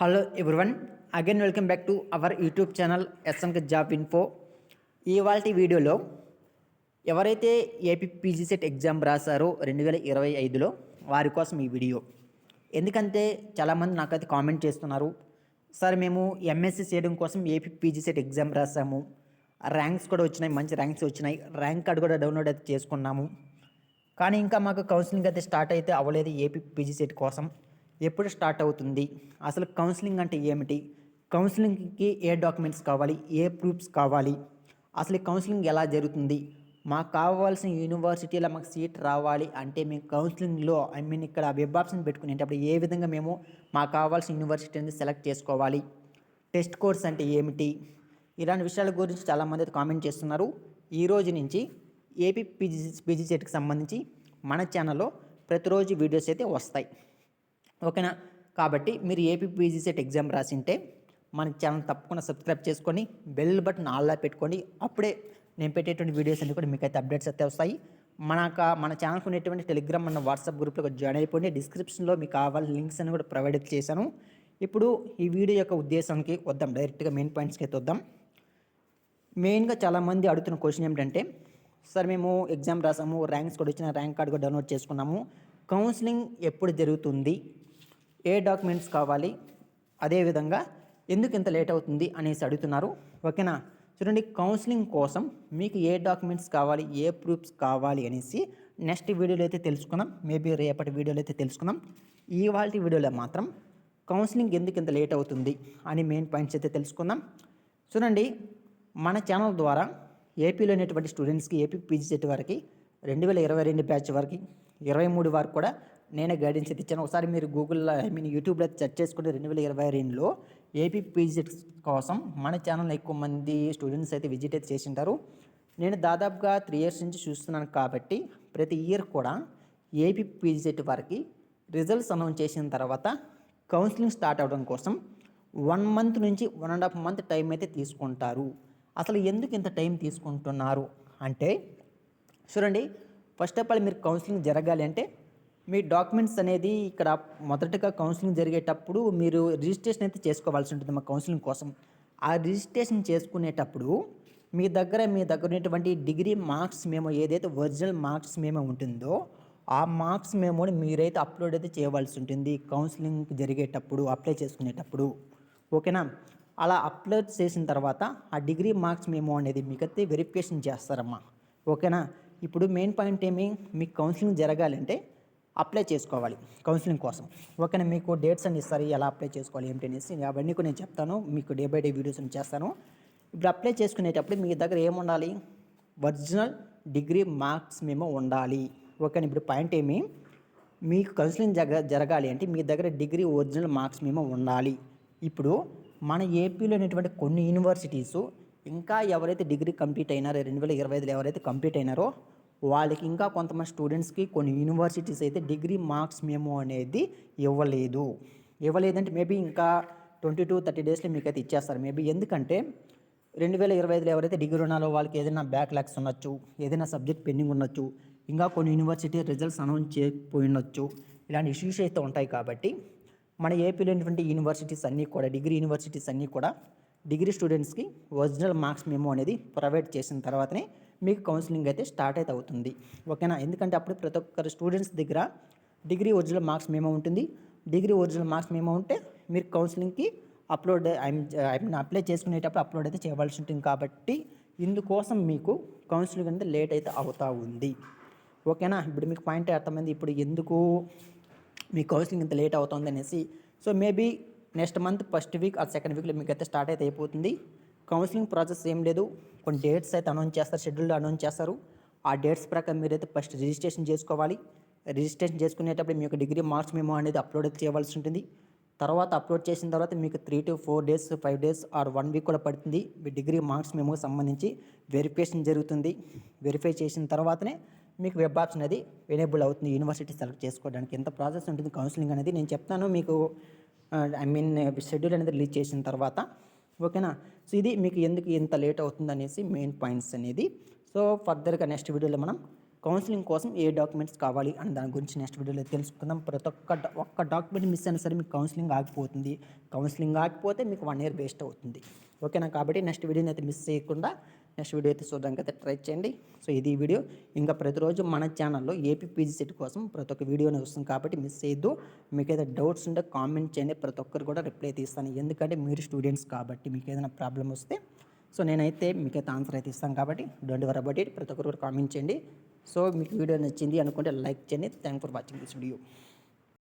Hello everyone again welcome back to our YouTube channel SMK job info ఇవాళ వీడియోలో ఎవరైతే AP PG CET exam రాశారో రెండు వేల ఇరవై ఐదులో వారి కోసం ఈ వీడియో. ఎందుకంటే చాలామంది నాకైతే కామెంట్ చేస్తున్నారు సార్ మేము ఎంఎస్సీ చేయడం కోసం ఏపీ పీజీ సెట్ ఎగ్జామ్ రాసాము ర్యాంక్స్ కూడా వచ్చినాయి మంచి ర్యాంక్స్ వచ్చినాయి. ర్యాంక్ కార్డు కూడా డౌన్లోడ్ అయితే చేసుకున్నాము. కానీ ఇంకా మాకు కౌన్సిలింగ్ అయితే స్టార్ట్ అయితే అవ్వలేదు ఏపీ పీజీ సెట్ కోసం. ఎప్పుడు స్టార్ట్ అవుతుంది? అసలు కౌన్సిలింగ్ అంటే ఏమిటి? కౌన్సిలింగ్కి ఏ డాక్యుమెంట్స్ కావాలి? ఏ ప్రూఫ్స్ కావాలి? అసలు కౌన్సిలింగ్ ఎలా జరుగుతుంది? మాకు కావాల్సిన యూనివర్సిటీలో మాకు సీట్ రావాలి అంటే మేము కౌన్సిలింగ్లో ఐ మీన్ ఇక్కడ వెబ్ ఆప్షన్ పెట్టుకునేటప్పుడు ఏ విధంగా మేము మాకు కావాల్సిన యూనివర్సిటీని సెలెక్ట్ చేసుకోవాలి? టెస్ట్ కోర్స్ అంటే ఏమిటి? ఇలాంటి విషయాల గురించి చాలామంది కామెంట్ చేస్తున్నారు. ఈ రోజు నుంచి ఏపీ పీజీ పీజీ సెట్కి సంబంధించి మన ఛానల్లో ప్రతిరోజు వీడియోస్ అయితే వస్తాయి. ఓకేనా? కాబట్టి మీరు ఏపీపీజీ సెట్ ఎగ్జామ్ రాసింటే మన ఛానల్ తప్పకుండా సబ్స్క్రైబ్ చేసుకొని బెల్ బటన్ ఆల్లా పెట్టుకోండి. అప్పుడే నేను పెట్టేటువంటి వీడియోస్ అన్ని కూడా మీకు అయితే అప్డేట్స్ అయితే వస్తాయి. మన మన ఛానల్కి ఉన్నటువంటి టెలిగ్రామ్ మన వాట్సాప్ గ్రూప్లో జాయిన్ అయిపోండి. డిస్క్రిప్షన్లో మీకు కావాల్సిన లింక్స్ అన్ని కూడా ప్రొవైడ్ చేశాను. ఇప్పుడు ఈ వీడియో యొక్క ఉద్దేశానికి వద్దాం. డైరెక్ట్గా మెయిన్ పాయింట్స్కి అయితే వద్దాం. మెయిన్గా చాలామంది అడుగుతున్న క్వశ్చన్ ఏమిటంటే సార్ మేము ఎగ్జామ్ రాసాము ర్యాంక్స్ కూడా వచ్చిన ర్యాంక్ కార్డు కూడా డౌన్లోడ్ చేసుకున్నాము. కౌన్సిలింగ్ ఎప్పుడు జరుగుతుంది? ఏ డాక్యుమెంట్స్ కావాలి? అదేవిధంగా ఎందుకు ఇంత లేట్ అవుతుంది అనేసి అడుగుతున్నారు. ఓకేనా? చూడండి కౌన్సిలింగ్ కోసం మీకు ఏ డాక్యుమెంట్స్ కావాలి? ఏ ప్రూఫ్స్ కావాలి అనేసి నెక్స్ట్ వీడియోలో అయితే తెలుసుకుందాం. మేబీ రేపటి వీడియోలో అయితే తెలుసుకుందాం. ఇవాళ వీడియోలో మాత్రం కౌన్సిలింగ్ ఎందుకు ఇంత లేట్ అవుతుంది అని మెయిన్ పాయింట్స్ అయితే తెలుసుకుందాం. చూడండి మన ఛానల్ ద్వారా ఏపీలో ఉన్నటువంటి స్టూడెంట్స్కి ఏపీ పీజీ సెట్ వారికి రెండు వేల ఇరవై రెండు బ్యాచ్ వరకు ఇరవై మూడు వరకు కూడా నేనే గైడెన్స్ అయితే ఇచ్చాను. ఒకసారి మీరు గూగుల్లో ఐ మీన్ యూట్యూబ్లో సెర్చ్ చేసుకుంటే రెండు వేల ఇరవై రెండులో ఏపీ పీజీ కోసం మన ఛానల్ ఎక్కువ మంది స్టూడెంట్స్ అయితే విజిట్ అయితే చేసింటారు. నేను దాదాపుగా త్రీ ఇయర్స్ నుంచి చూస్తున్నాను కాబట్టి ప్రతి ఇయర్ కూడా ఏపీ పీజీ వారికి రిజల్ట్స్ అనౌన్స్ చేసిన తర్వాత కౌన్సిలింగ్ స్టార్ట్ అవ్వడం కోసం వన్ మంత్ నుంచి one and half month time అయితే తీసుకుంటారు. అసలు ఎందుకు ఇంత టైం తీసుకుంటున్నారు? అంటే చూడండి ఫస్ట్ ఆఫ్ ఆల్ మీరు కౌన్సిలింగ్ జరగాలి అంటే మీ డాక్యుమెంట్స్ అనేది ఇక్కడ మొదటగా కౌన్సిలింగ్ జరిగేటప్పుడు మీరు రిజిస్ట్రేషన్ అయితే చేసుకోవాల్సి ఉంటుంది మా కౌన్సిలింగ్ కోసం. ఆ రిజిస్ట్రేషన్ చేసుకునేటప్పుడు మీ దగ్గర మీ దగ్గర ఉన్నటువంటి డిగ్రీ మార్క్స్ మేము ఏదైతే ఒరిజినల్ మార్క్స్ మేము ఉంటుందో ఆ మార్క్స్ మెమోని మీరైతే అప్లోడ్ అయితే చేయవలసి ఉంటుంది కౌన్సిలింగ్ జరిగేటప్పుడు అప్లై చేసుకునేటప్పుడు. ఓకేనా? అలా అప్లోడ్ చేసిన తర్వాత ఆ డిగ్రీ మార్క్స్ మేము అనేది మీకైతే వెరిఫికేషన్ చేస్తారమ్మా. ఓకేనా? ఇప్పుడు మెయిన్ పాయింట్ ఏమి? మీకు కౌన్సిలింగ్ జరగాలంటే అప్లై చేసుకోవాలి కౌన్సిలింగ్ కోసం. ఓకేనా మీకు డేట్స్ అన్ని ఇస్తారు ఎలా అప్లై చేసుకోవాలి ఏంటి అనేసి అవన్నీ కూడా నేను చెప్తాను. మీకు డే బై డే వీడియోస్ చేస్తాను. ఇప్పుడు అప్లై చేసుకునేటప్పుడు మీ దగ్గర ఏముండాలి ఒరిజినల్ డిగ్రీ మార్క్స్ మేము ఉండాలి. ఓకేనా ఇప్పుడు పాయింట్ ఏమి? మీకు కౌన్సిలింగ్ జరగ జరగాలి అంటే మీ దగ్గర డిగ్రీ ఒరిజినల్ మార్క్స్ మేము ఉండాలి. ఇప్పుడు మన ఏపీలో ఉన్నటువంటి కొన్ని యూనివర్సిటీస్ ఇంకా ఎవరైతే డిగ్రీ కంప్లీట్ అయినారో రెండు వేల ఇరవై ఐదులో ఎవరైతే కంప్లీట్ అయినారో వాళ్ళకి ఇంకా కొంతమంది స్టూడెంట్స్కి కొన్ని యూనివర్సిటీస్ అయితే డిగ్రీ మార్క్స్ మేము అనేది ఇవ్వలేదు. ఇవ్వలేదంటే మేబీ ఇంకా ట్వంటీ టు థర్టీ డేస్లో మీకు అయితే ఇచ్చేస్తారు. మేబీ ఎందుకంటే రెండు వేల ఇరవై ఐదులో ఎవరైతే డిగ్రీ ఉన్నారో వాళ్ళకి ఏదైనా బ్యాక్ లాక్స్ ఉండొచ్చు ఏదైనా సబ్జెక్ట్ పెండింగ్ ఉండొచ్చు ఇంకా కొన్ని యూనివర్సిటీ రిజల్ట్స్ అనౌన్స్ చేయకపోయి ఉండొచ్చు ఇలాంటి ఇష్యూస్ అయితే ఉంటాయి కాబట్టి మన ఏపీలో ఉన్నటువంటి యూనివర్సిటీస్ అన్నీ కూడా డిగ్రీ యూనివర్సిటీస్ అన్నీ కూడా డిగ్రీ స్టూడెంట్స్కి ఒరిజినల్ మార్క్స్ మేము అనేది ప్రొవైడ్ చేసిన తర్వాతనే మీకు కౌన్సిలింగ్ అయితే స్టార్ట్ అయితే అవుతుంది. ఓకేనా ఎందుకంటే అప్పుడు ప్రతి ఒక్కరు స్టూడెంట్స్ దగ్గర డిగ్రీ ఒరిజినల్ మార్క్స్ మేమో ఉంటుంది. డిగ్రీ ఒరిజినల్ మార్క్స్ మేమో ఉంటే మీరు కౌన్సిలింగ్కి అప్లోడ్ ఐ మీన్ అప్లై చేసుకునేటప్పుడు అప్లోడ్ అయితే చేయవలసి ఉంటుంది కాబట్టి ఇందుకోసం మీకు కౌన్సిలింగ్ అనేది లేట్ అయితే అవుతూ ఉంది. ఓకేనా ఇప్పుడు మీకు పాయింట్ అర్థమైంది? ఇప్పుడు ఎందుకు మీ కౌన్సిలింగ్ ఇంత లేట్ అవుతుంది అనేసి. So maybe next month first week ఆ సెకండ్ వీక్లో మీకు అయితే స్టార్ట్ అయితే అయిపోతుంది. కౌన్సిలింగ్ ప్రాసెస్ ఏం లేదు. కొన్ని డేట్స్ అయితే అనౌన్స్ చేస్తారు షెడ్యూల్ అనౌన్స్ చేస్తారు. ఆ డేట్స్ ప్రకారం మీరైతే ఫస్ట్ రిజిస్ట్రేషన్ చేసుకోవాలి. రిజిస్ట్రేషన్ చేసుకునేటప్పుడు మీకు డిగ్రీ మార్క్స్ మేము అనేది అప్లోడ్ చేయవలసి ఉంటుంది. తర్వాత అప్లోడ్ చేసిన తర్వాత మీకు three to four days five days or one week కూడా పడుతుంది. మీ డిగ్రీ మార్క్స్ మేము సంబంధించి వెరిఫికేషన్ జరుగుతుంది. వెరిఫై చేసిన తర్వాతనే మీకు వెబ్ ఆప్షన్ అనేది ఎనేబుల్ అవుతుంది. యూనివర్సిటీ సెలెక్ట్ చేసుకోవడానికి ఎంత ప్రాసెస్ ఉంటుంది కౌన్సిలింగ్ అనేది నేను చెప్తాను. మీకు ఐ మీన్ షెడ్యూల్ అనేది రిలీజ్ చేసిన తర్వాత ఓకేనా? సో ఇది మీకు ఎందుకు ఇంత లేట్ అవుతుంది అనేసి మెయిన్ పాయింట్స్ అనేది. సో ఫర్దర్గా నెక్స్ట్ వీడియోలో మనం కౌన్సిలింగ్ కోసం ఏ డాక్యుమెంట్స్ కావాలి అని దాని గురించి నెక్స్ట్ వీడియోలో తెలుసుకుందాం. ప్రతి ఒక్క ఒక్క డాక్యుమెంట్ మిస్ అయినా సరే మీకు కౌన్సిలింగ్ ఆగిపోతుంది. కౌన్సిలింగ్ ఆగిపోతే మీకు వన్ ఇయర్ వేస్ట్ అవుతుంది. ఓకేనా? కాబట్టి నెక్స్ట్ వీడియోని అయితే మిస్ చేయకుండా నెక్స్ట్ వీడియో అయితే చూడడానికి అయితే ట్రై చేయండి. సో ఇది వీడియో. ఇంకా ప్రతిరోజు మన ఛానల్లో ఏపీ పీజీ సెట్ కోసం ప్రతి ఒక్క వీడియోని వస్తుంది కాబట్టి మిస్ చేయొద్దు. మీకు ఏదైనా డౌట్స్ ఉంటే కామెంట్ చేయండి. ప్రతి ఒక్కరు కూడా రిప్లై తీస్తాను. ఎందుకంటే మీరు స్టూడెంట్స్ కాబట్టి మీకు ఏదైనా ప్రాబ్లం వస్తే సో నేనైతే మీకైతే ఆన్సర్ అయితే ఇస్తాను కాబట్టి డోంట్ వర్ అబౌట్ ఇట్ ప్రతి ఒక్కరు కూడా కామెంట్ చేయండి. సో మీకు వీడియో నచ్చింది అనుకుంటే లైక్ చేయండి. Thank for watching this video